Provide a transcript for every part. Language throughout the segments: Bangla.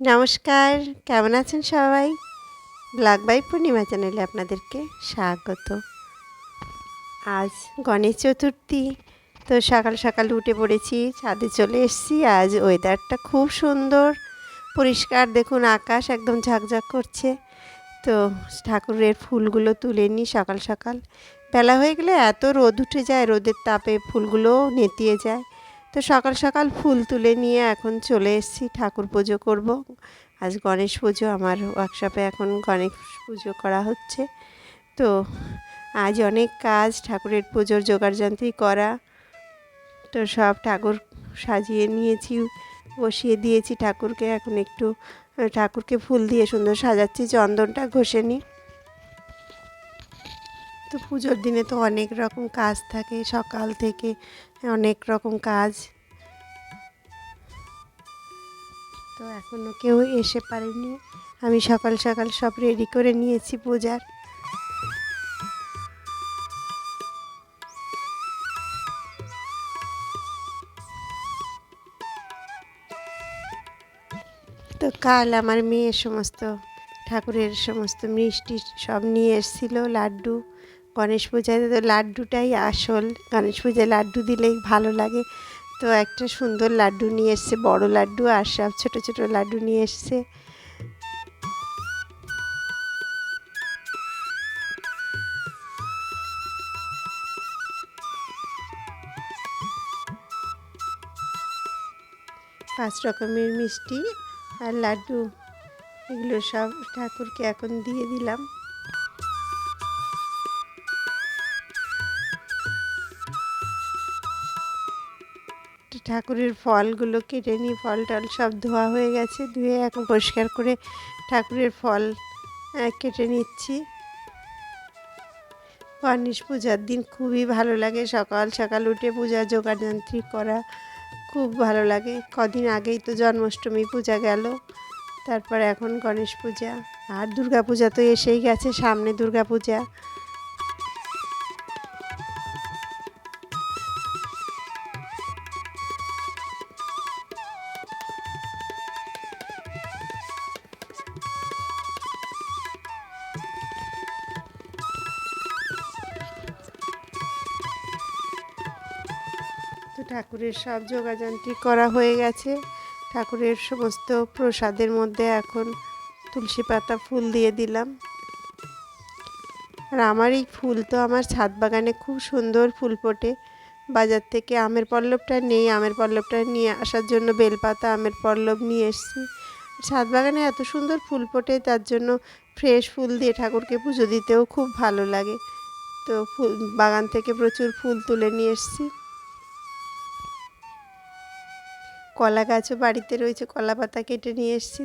নমস্কার, কেমন আছেন সবাই? ব্লাক বাই পূর্ণিমা চ্যানেলে আপনাদেরকে স্বাগত। আজ গণেশ চতুর্থী, তো সকাল সকাল উঠে পড়েছি, ছাদে চলে এসেছি। আজ ওয়েদারটা খুব সুন্দর, পরিষ্কার। দেখুন, আকাশ একদম ঝাকঝাক করছে। তো ঠাকুরের ফুলগুলো তুলে নিই সকাল সকাল। বেলা হয়ে গেলে এত রোদ উঠে যায়, রোদের তাপে ফুলগুলোও নেতিয়ে যায়। তো সকাল সকাল ফুল তুলে নিয়ে এখন চলে এসেছি ঠাকুর পুজো করব। আজ গণেশ পুজো, আমার ওয়ার্কশপে এখন গণেশ পুজো করা হচ্ছে। তো আজ অনেক কাজ, ঠাকুরের পুজোর জোগাড়যন্ত্রী করা। তো সব ঠাকুর সাজিয়ে নিয়েছি, বসিয়ে দিয়েছি ঠাকুরকে। এখন একটু, ঠাকুরকে ফুল দিয়ে সুন্দর সাজাচ্ছি, চন্দনটা ঘষে নিই। তো পুজোর দিনে তো অনেক রকম কাজ থাকে, সকাল থেকে অনেক রকম কাজ। তো এখনও কেউ এসে পারেনি। আমি সকাল সকাল সব রেডি করে নিয়েছি পূজার। তো কাল আমার মেয়ে সমস্ত, ঠাকুরের সমস্ত মিষ্টি সব নিয়ে এসেছিল, লাড্ডু। গণেশ পূজায় তো লাড্ডুটাই আসল। গণেশ পূজায় লাড্ডু দিলেই ভালো লাগে। তো একটা সুন্দর লাড্ডু নিয়ে এসছে, বড় লাড্ডু আর সব ছোটো ছোটো লাড্ডু নিয়ে এসছে। পাঁচ রকমের মিষ্টি আর লাড্ডু, এগুলো সব ঠাকুরকে এখন দিয়ে দিলাম। ঠাকুরের ফলগুলো কেটে নিই ফল টল সব ধোয়া হয়ে গেছে। ধুয়ে এখন পরিষ্কার করে ঠাকুরের ফল কেটে নিচ্ছি। গণেশ পূজার দিন খুবই ভালো লাগে। সকাল সকাল উঠে পূজা যোগাযন্ত্রী করা খুব ভালো লাগে। কদিন আগেই তো জন্মাষ্টমী পূজা গেল, তারপর এখন গণেশ পূজা। আর দুর্গা পূজা তো এসেই গেছে, সামনে দুর্গা পূজা। ঠাকুরের সব যোগাযান্ত্রিক করা হয়ে গেছে। ঠাকুরের সমস্ত প্রসাদের মধ্যে এখন তুলসী পাতা ফুল দিয়ে দিলাম। আর আমার এই ফুল তো আমার ছাদ বাগানে খুব সুন্দর ফুল ফোটে। বাজার থেকে আমের পল্লবটা নেই, আমের পল্লবটা নিয়ে আসার জন্য বেলপাতা, আমের পল্লব নিয়ে এসেছি। ছাদ বাগানে এত সুন্দর ফুল ফোটে, তার জন্য ফ্রেশ ফুল দিয়ে ঠাকুরকে পুজো দিতেও খুব ভালো লাগে। তো ফুল, বাগান থেকে প্রচুর ফুল তুলে নিয়ে এসেছি। কলা গাছও বাড়িতে রয়েছে কলা পাতা কেটে নিয়ে এসেছি।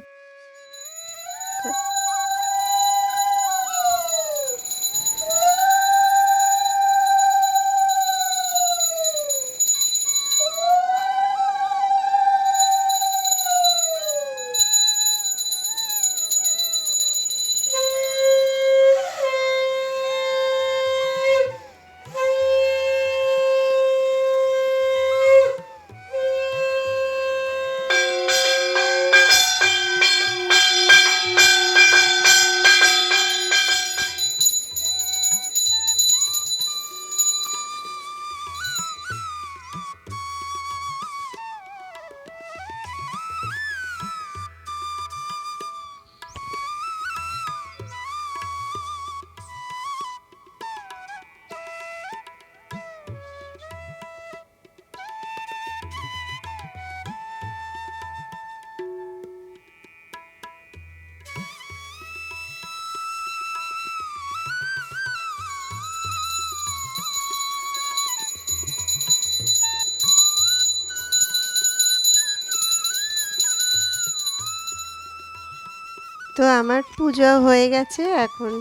তো আমার পুজো হয়ে গেছে। এখন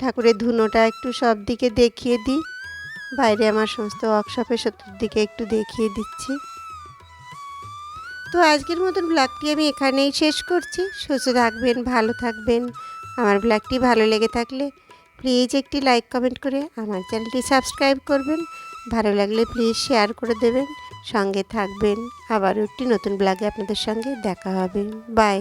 ঠাকুরের ধুনোটা একটু সব দিকে দেখিয়ে দিই। বাইরে আমার সমস্ত ওয়ার্কশপের দিকে একটু দেখিয়ে দিচ্ছি। তো আজকের মতন ব্লগটি আমি এখানেই শেষ করছি। সুস্থ থাকবেন, ভালো থাকবেন। আমার ব্লগটি ভালো লেগে থাকলে প্লিজ একটি লাইক কমেন্ট করে আমার চ্যানেলটি সাবস্ক্রাইব করবেন। ভালো লাগলে প্লিজ শেয়ার করে দেবেন। সঙ্গে থাকবেন। আবারও একটি নতুন ব্লগে আপনাদের সঙ্গে দেখা হবে। বাই